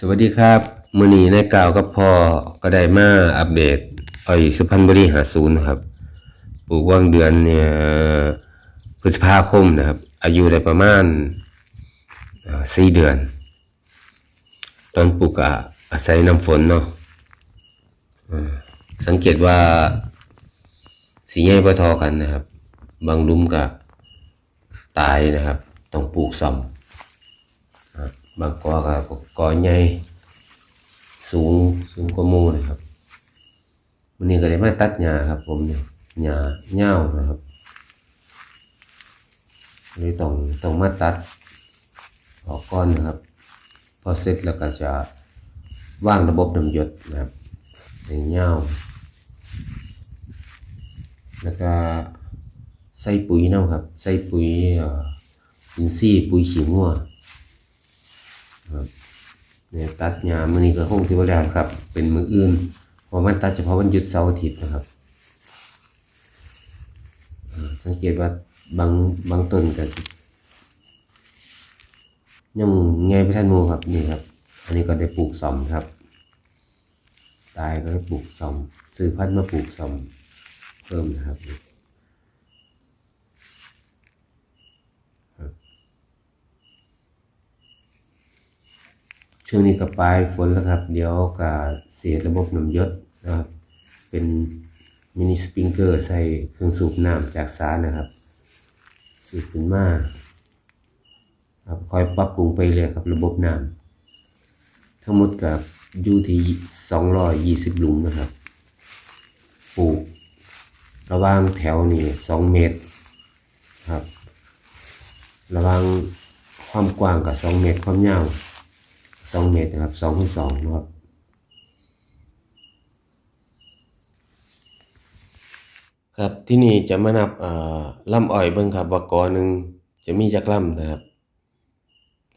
สวัสดีครับมือนี้ในกล่าวกับพ่อก็ได้มาอัปเดตอ้อยสุพรรณบุรีหาศูนย์ครับปลูกว่างเดือนเนี่ยพฤษภาคมนะครับ อายุได้ประมาณสี่เดือน ตอนปลูกอะอาศัยน้ำฝนเนาะสังเกตว่าสีใหญ่พอทอกันนะครับ บางลุ่มกับตายนะครับ ต้องปลูกซ้ำครั บางกอก็กอใหญ่สูงสูงกว่ามูนะครับวันนี้ก็ได้มาตัดหญ้าครับ ผมเนี่ยหญ้าเง่านะครับเลยต้องต้องมาตัดออกก้อนนะครับ พอเสร็จแล้วก็จะว่างระบบน้ำหยดนะครับในเง่าแล้วก็ใส่ปุ๋ยเนาะครับ ใส่ปุ๋ยอินทรีย์ปุ๋ยขี้งัว เนี่ยตัดหญ้ามื้อนี้ก็คงสิบ่แล้วครับ เป็นมื้ออื่นเพราะมันตัดเฉพาะวันหยุดเสาร์อาทิตย์นะครับสังเกตว่าบางบางต้นก็สิยังไงไปท่านมูครับนี่ครับ อันนี้ก็ได้ปลูกซ่อมครับ ตายก็ได้ปลูกซ่อมซื้อพันธุ์มาปลูกซ่อมเพิ่มนะครับ ช่วงนี้ก็ปลายฝนแล้วครับ เดี๋ยวก็เสียระบบน้ำยศนะครับ เป็นมินิสปริงเกอร์ใส่เครื่องสูบน้ำจากสานะครับ สูบขึ้นมาครับคอยปรับปรุงไปเลยครับระบบน้ำทั้งหมดกับอยู่ที่220หลุมนะครับปลูกระว่างแถวนี่2เมตรครับ ระว่างความกว้างกับ2เมตรความยาว สองเมตรนะครับสองคูณสองนะครับครับที่นี่จะมานับอ่าลำอ้อยเบิ่งครับว่ากอหนึ่งจะมีจักลำนะครับ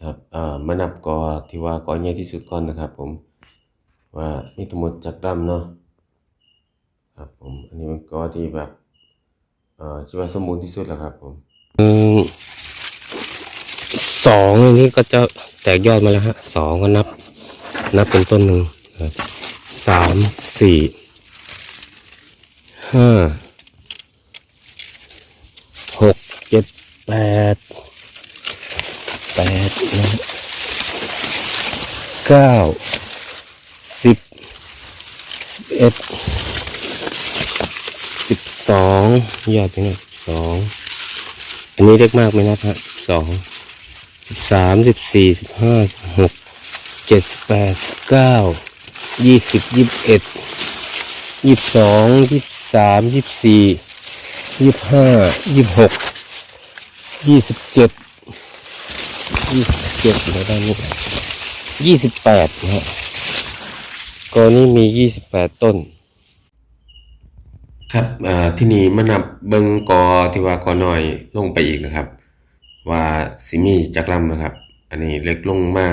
ครับอ่ามานับกอที่ว่ากอใหญ่ที่สุดก่อนนะครับ ผมว่ามีทั้งหมดจักลำเนาะครับผมอันนี้เป็นกอที่แบบเอ่อที่ว่าสมบูรณ์ที่สุดแล้วครับผม สองอย่างนี้ก็จะแตกยอดมาแล้วฮะสองก็นับ นับเป็นต้นหนึ่งสามสี่ห้าหกเจ็ดแปดแปดนะเก้าสิบเอ็ดสิบสองยอดเป็นไงสองอันนี้เล็กมากไหมนะครับสอง สิบสามสิบสี่สิบห้าสิบหกเจ็ดสิบแปดเก้ายี่สิบยี่สิบเอ็ดยี่สิบสองยี่สิบสามยี่สิบสี่ยี่สิบห้ายี่สิบหกยี่สิบเจ็ดยี่สิบเจ็ดในด้านนี้ยี่สิบแปดนะฮะกอนี้มียี่สิบแปดต้น ครับที่นี่มานับเบิงกอที่ว่ากอน้อยลงไปอีกนะครับ ว่าสิมีจักลำนะครับ อันนี้เล็กลงมา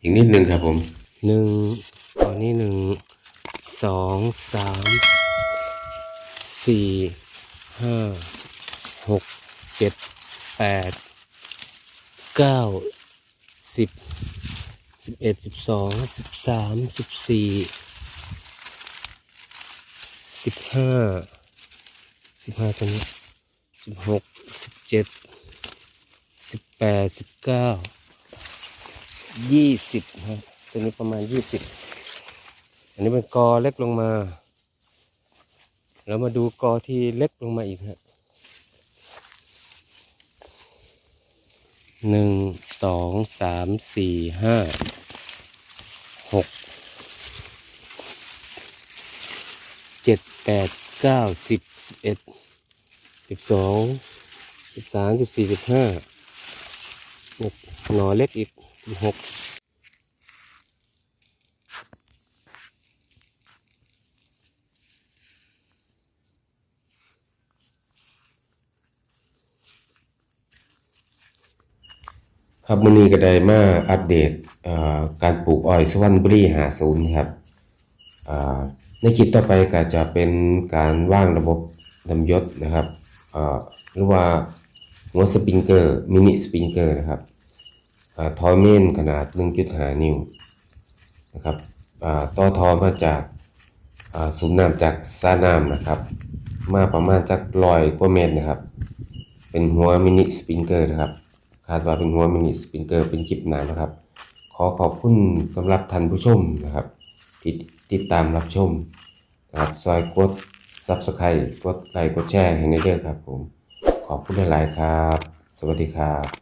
อีกนิดนึงครับผมหนึ่งตอนนี้หนึ่งสองสามสี่ห้าหกเจ็ดแปดเก้าสิบสิบเอ็ดสิบสองสิบสามสิบสี่สิบห้าสิบห้าตรงนี้สิบหกสิบเจ็ด สิบแปดสิบเก้ายี่สิบครับตัวนี้ประมาณยี่สิบอันนี้เป็นกอเล็กลงมา แล้วมาดูกอที่เล็กลงมาอีกฮะหนึ่งสองสามสี่ห้าหกเจ็ดแปดเก้าสิบสิบเอ็ดสิบสองสิบสามสิบสี่สิบห้า หน่อเล็กอีกหกครับมื้อนี้ก็ได้มาอัปเดตการปลูกอ้อยสวรรณบุรี50ครับในคลิปต่อไปก็จะเป็นการว่างระบบนำยศนะครับหรือว่าหัวสปริงเกอร์มินิสปริงเกอร์นะครับ ทอเมนขนาด 1.5 นิ้วนะครับต่อทอมาจากสูบน้ำจากสระน้ำนะครับ มาประมาณจักลอยกว่าเมตรนะครับ เป็นหัวมินิสปริงเกอร์นะครับคาดว่าเป็นหัวมินิสปริงเกอร์เป็นคลิปหนานะครับ ขอขอบคุณสำหรับท่านผู้ชมนะครับ ที่ติดตามรับชมนะครับซอยกด Subscribe กดไลค์กดแชร์ให้ในเด้อครับผม ขอบคุณหลาย ๆ ครับ สวัสดีครับ